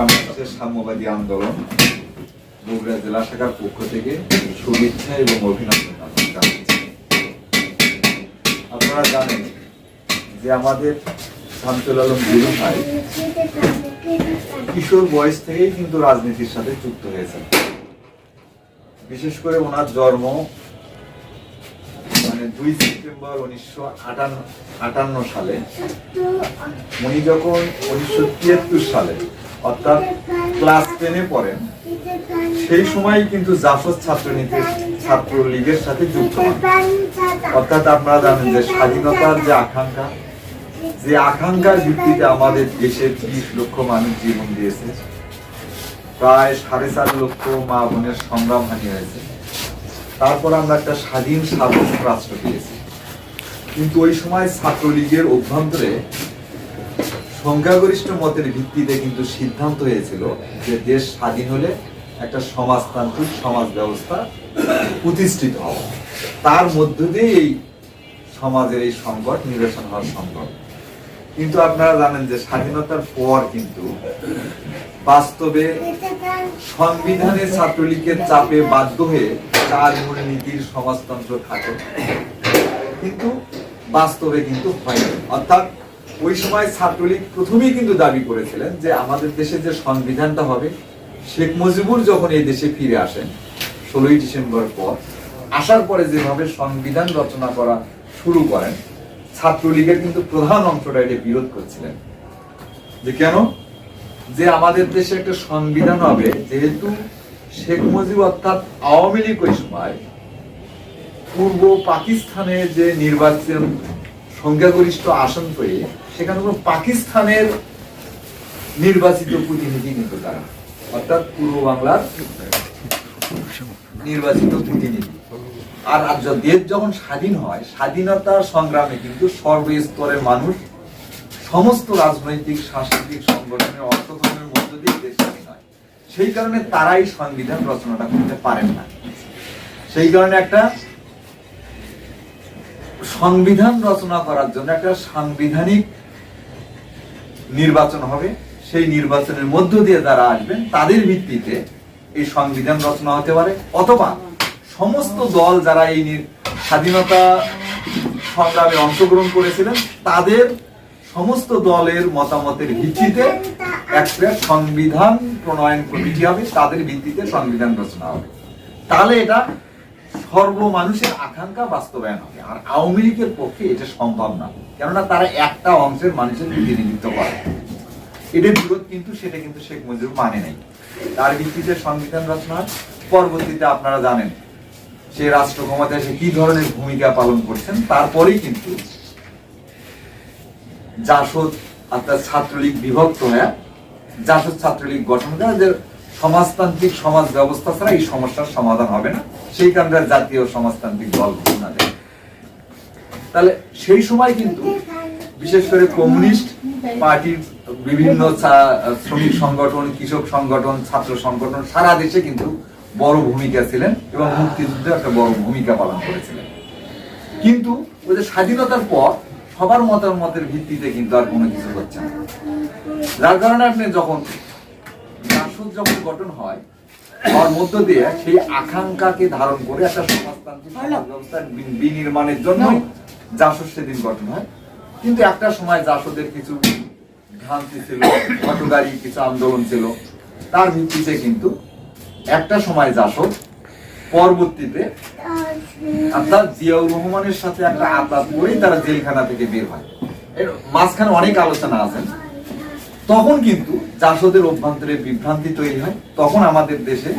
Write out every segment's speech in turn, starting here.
বাংলাদেশের সাম্যবাদী আন্দোলন বগুড়া জেলা শাখার পক্ষ থেকে শুভেচ্ছা এবং অভিনন্দন আপনারা জানেন যে আমাদের শামসুল আলম ভাই কিশোর বয়স থেকেই কিন্তু রাজনীতির সাথে যুক্ত হয়েছেন। বিশেষ করে ওনার জন্ম মানে দুই সেপ্টেম্বর উনিশশো আটান্ন সালে। উনি যখন উনিশশো তিয়াত্তর সালে অর্থাৎ ক্লাস টেনে পড়েন। সেই সময় কিন্তু জাফর ছাত্রনীতির ছাত্র লীগের সাথে যুক্ত হন। অর্থাৎ আপনারা জানেন যে স্বাধীনতার যে আকাঙ্ক্ষা, যে আকাঙ্ক্ষার ভিত্তিতে আমাদের দেশের ত্রিশ লক্ষ মানুষ জীবন দিয়েছে। প্রায় সাড়ে চার লক্ষ মা বোনের সংগ্রাম হানি হয়েছে তারপর আমরা একটা স্বাধীন স্বাধীন রাষ্ট্র পেয়েছি। কিন্তু ওই সময় ছাত্রলীগের অভ্যন্তরে সংখ্যাগরিষ্ঠ মতের ভিত্তিতে কিন্তু সিদ্ধান্ত হয়েছিল যে দেশ স্বাধীন হলে একটা সমাজতান্ত্রিক সমাজ ব্যবস্থা প্রতিষ্ঠিত হবে। তার মধ্য দিয়ে এই সমাজের এই সংকট নিরসন হওয়ার সম্ভব কিন্তু আপনারা জানেন যে স্বাধীনতার পর কিন্তু বাস্তবে সংবিধানের ছাত্রলীগের চাপে বাধ্য হয়ে চার মূলনীতির সমাজতন্ত্র থাকে। কিন্তু বাস্তবে কিন্তু হয়নি। অর্থাৎ ওই সময় ছাত্রলীগ প্রথমেই কিন্তু দাবি করেছিলেন যে আমাদের দেশে যে সংবিধানটা হবে, শেখ মুজিবুর যখন এই দেশে ফিরে আসেন, ষোলোই ডিসেম্বর পর, আসার পরে যেভাবে সংবিধান রচনা করা শুরু করেন, ছাত্রলীগের কিন্তু প্রধান অংশটা এটা বিরোধ করছিলেন। যে কেন? যে আমাদের দেশে একটা সংবিধান হবে, যেহেতু শেখ মুজিব অর্থাৎ আওয়ামী লীগ ওই সময় পূর্ব পাকিস্তানে যে নির্বাচন সংখ্যাগরিষ্ঠ আসন পেয়ে সেখানে কোনো পাকিস্তানের নির্বাচিত প্রতিনিধি কিন্তু তারা। অর্থাৎ পূর্ব বাংলার নির্বাচিত প্রতিনিধি। আর আর দেশ যখন স্বাধীন হয় স্বাধীনতার সংগ্রামে কিন্তু সর্বস্তরের মানুষ সমস্ত রাজনৈতিক, সাংস্কৃতিক সংগঠনের অংশগ্রহণের মধ্য দিয়ে দেশ স্বাধীন হয়। সেই কারণে তারাই সংবিধান রচনাটা করতে পারেন না। সেই কারণে একটা সংবিধান রচনা করার জন্য একটা সাংবিধানিক নির্বাচন হবে, সেই নির্বাচনের মধ্য দিয়ে যারা আসবেন, তাদের ভিত্তিতে এই সংবিধান রচনা হতে পারে। অথবা সমস্ত দল যারা এই স্বাধীনতা সংগ্রামে অংশগ্রহণ করেছিলেন, তাদের সমস্ত দলের মতামতের ভিত্তিতে একটা সংবিধান প্রণয়ন কমিটি হবে, তাদের ভিত্তিতে সংবিধান রচনা হবে। তাহলে এটা সর্ব মানুষের আকাঙ্ক্ষা বাস্তবায়ন হবে। আর আওয়ামী লীগের পক্ষে এটা সম্ভব না। কেননা তারা একটা অংশের মানুষের প্রতিনিধিত্ব করে। এটার বিরোধ কিন্তু, সেটা কিন্তু শেখ মুজিবুর মানে নাই। তার ভিত্তিতে সংবিধান রচনার পরবর্তীতে আপনারা জানেন, সে রাষ্ট্র ক্ষমতায় সে কি ধরনের ভূমিকা পালন করছেন, তারপরেই কিন্তু জাসদ অর্থাৎ ছাত্রলীগ বিভক্ত হয়ে, জাসদ ছাত্রলীগ গঠন করা সমাজতান্ত্রিক সমাজ ব্যবস্থা ছাড়া এই সমস্যার সমাধান হবে না। সেই কারণে জাতীয় সমাজতান্ত্রিক দল ঘোষণা দেয় তাহলে সেই সময় কিন্তু বিশেষ করে কমিউনিস্ট পার্টির বিভিন্ন শ্রমিক সংগঠন, কৃষক সংগঠন, ছাত্র সংগঠন সারা দেশে কিন্তু বড় ভূমিকা ছিলেন এবং মুক্তিযুদ্ধে একটা বড় ভূমিকা পালন করেছিলেন। কিন্তু ওই যে স্বাধীনতার পর সবার মতামতের ভিত্তিতে কিন্তু আর কোনো কিছু হচ্ছে না। যার কারণে আপনি যখন রাষ্ট্র যখন গঠন হয় তার মধ্য দিয়ে সেই আকাঙ্ক্ষাকে ধারণ করে একটা সমাজতান্ত্রিক ব্যবস্থা বিনির্মাণের জন্য জাসদ সেদিন গঠন হয়। কিন্তু একটা সময় জাসদের কিছু ভ্রান্তি ছিল হটগাড়ি কিছু আন্দোলন ছিল। তার ভিত্তিতে কিন্তু একটা সময় জাসদ পরবর্তীতে অর্থাৎ জিয়াউর রহমানের সাথে একটা আতাত করেই তারা জেলখানা থেকে বের হয়। এর মাঝখানে অনেক আলোচনা আছে। তখন কিন্তু জাসদের অভ্যন্তরে বিভ্রান্তি তৈরি হয়। তখন আমাদের দেশে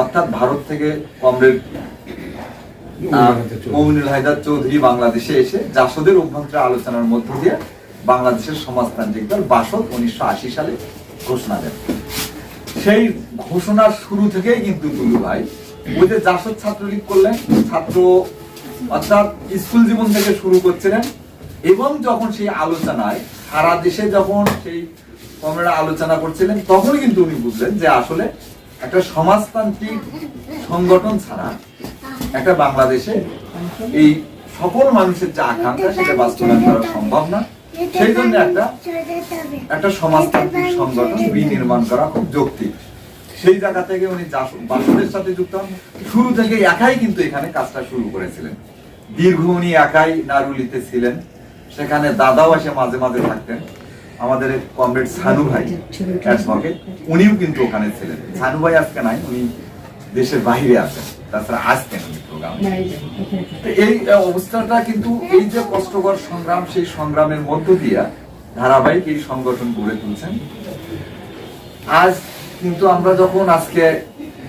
অর্থাৎ ভারত থেকে কমরেড মমিনুল হায়দার চৌধুরী বাংলাদেশে এসে জাসদের অভ্যন্তরে আলোচনার মধ্য দিয়ে বাংলাদেশের সমাজতান্ত্রিক দল বাসদ উনিশশো আশি সালে ঘোষণা দেন। সেই ঘোষণার শুরু থেকেই কিন্তু দুলু ভাই ওই যে জাসদ ছাত্রলীগ করলেন ছাত্র অর্থাৎ স্কুল জীবন থেকে শুরু করছিলেন এবং যখন সেই আলোচনায় সারা দেশে যখন সেই কমরেডা আলোচনা করছিলেন তখন কিন্তু উনি বুঝলেন যে আসলে একটা সমাজতান্ত্রিক সংগঠন ছাড়া একটা বাংলাদেশে এই সকল মানুষের যে আকাঙ্ক্ষা সেটা বাস্তবায়ন করা সম্ভব না। সেই জন্য একটা একটা সমাজতান্ত্রিক সংগঠন বিনির্মাণ করা খুব যৌক্তিক। সেই জায়গা থেকে উনি বাসদের সাথে যুক্ত হন। শুরু থেকে একাই কিন্তু এখানে কাজটা শুরু করেছিলেন। দীর্ঘ উনি একাই নারুলিতে ছিলেন। সেখানে দাদাও এসে মাঝে মাঝে থাকতেন। আমাদের কমরেড সানু ভাই উনিও কিন্তু ওখানে ছিলেন। সানু ভাই আজকে নাই, উনি দেশের বাইরে আছেন, তাছাড়া আসতেন এই অবস্থাটা কিন্তু এই যে কষ্টকর সংগ্রাম, সেই সংগ্রামের মধ্য দিয়া ধারাবাহিক এই সংগঠন গড়ে তুলছেন। আজ কিন্তু আমরা যখন আজকে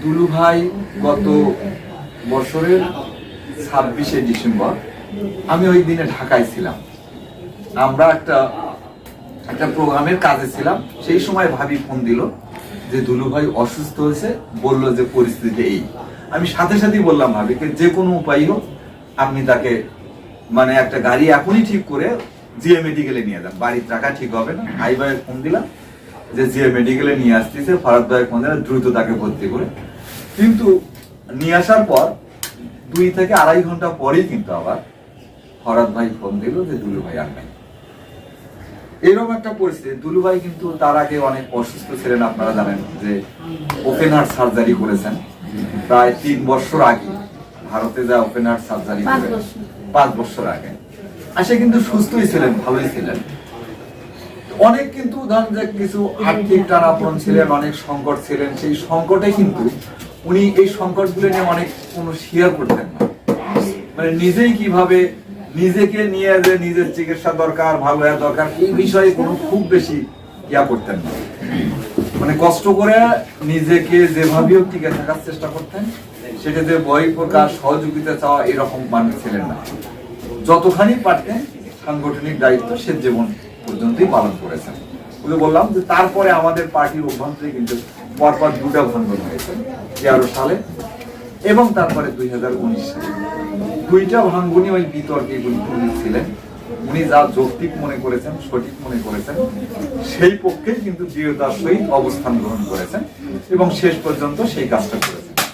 দুলু ভাই গত বছরের ছাব্বিশে ডিসেম্বর, আমি ওই দিনে ঢাকায় ছিলাম। আমরা একটা একটা প্রোগ্রামের কাজে ছিলাম। সেই সময় ভাবি ফোন দিল যে, দুলু ভাই অসুস্থ হয়েছে, বলল যে পরিস্থিতি এই। আমি সাথে সাথেই বললাম ভাবিকে, যে কোনো উপায় হোক, আপনি তাকে মানে একটা গাড়ি এখনই ঠিক করে জিএ মেডিকেলে নিয়ে যান। বাড়ির টাকা ঠিক হবে না। ভাই ভাইয়ের ফোন দিলাম যে, জিএ মেডিকেলে নিয়ে আসতেছে, ফরাদ ভাইয়ের ফোন দিলাম, দ্রুত তাকে ভর্তি করে। কিন্তু নিয়ে আসার পর দুই থেকে আড়াই ঘণ্টা পরেই কিন্তু আবার ফরাদ ভাই ফোন দিল যে, দুলু ভাই আর নাই। এরকম একটা পরিস্থিতি। দুলু ভাই কিন্তু তার আগে অনেক অসুস্থ ছিলেন আপনারা জানেন যে ওপেন হার্ট সার্জারি করেছেন। প্রায় তিন বছর আগে ভারতে যা ওপেন হার্ট সার্জারি পাঁচ করে বছর। পাঁচ বছর আগে। আর সে কিন্তু সুস্থই ছিলেন ভালোই ছিলেন। অনেক কিন্তু ধরেন যে কিছু আর্থিক টানাপন ছিলেন অনেক সংকট ছিলেন সেই সংকটে কিন্তু উনি এই সংকটগুলো নিয়ে অনেক কোনো শেয়ার করতেন না। মানে নিজেই কীভাবে নিজেকে নিয়ে যে নিজের চিকিৎসা দরকার, ভালো হওয়া দরকার, এই বিষয়ে কোনো খুব বেশি ইয়া করতেন না। মানে কষ্ট করে নিজেকে যেভাবে হোক টিকে থাকার চেষ্টা করতেন সেটা যে বই প্রকাশ, সহযোগিতা চাওয়া এরকম মানুষ ছিলেন না। যতখানি পারতেন সাংগঠনিক দায়িত্ব সে জীবন পর্যন্তই পালন করেছেন। ওই বললাম যে তারপরে আমাদের পার্টির অভ্যন্তরে কিন্তু পরপর দুটা ভাঙ্গন হয়েছে, তেরো সালে। এবং তারপরে দুই হাজার উনিশ সালে দুইটা ভাঙ্গুনি ওই বিতর্কে উনি ছিলেন। উনি যা যৌক্তিক মনে করেছেন, সঠিক মনে করেছেন, সেই পক্ষেই কিন্তু দৃঢ়তার সহিত অবস্থান গ্রহণ করেছেন এবং শেষ পর্যন্ত সেই কাজটা করেছেন।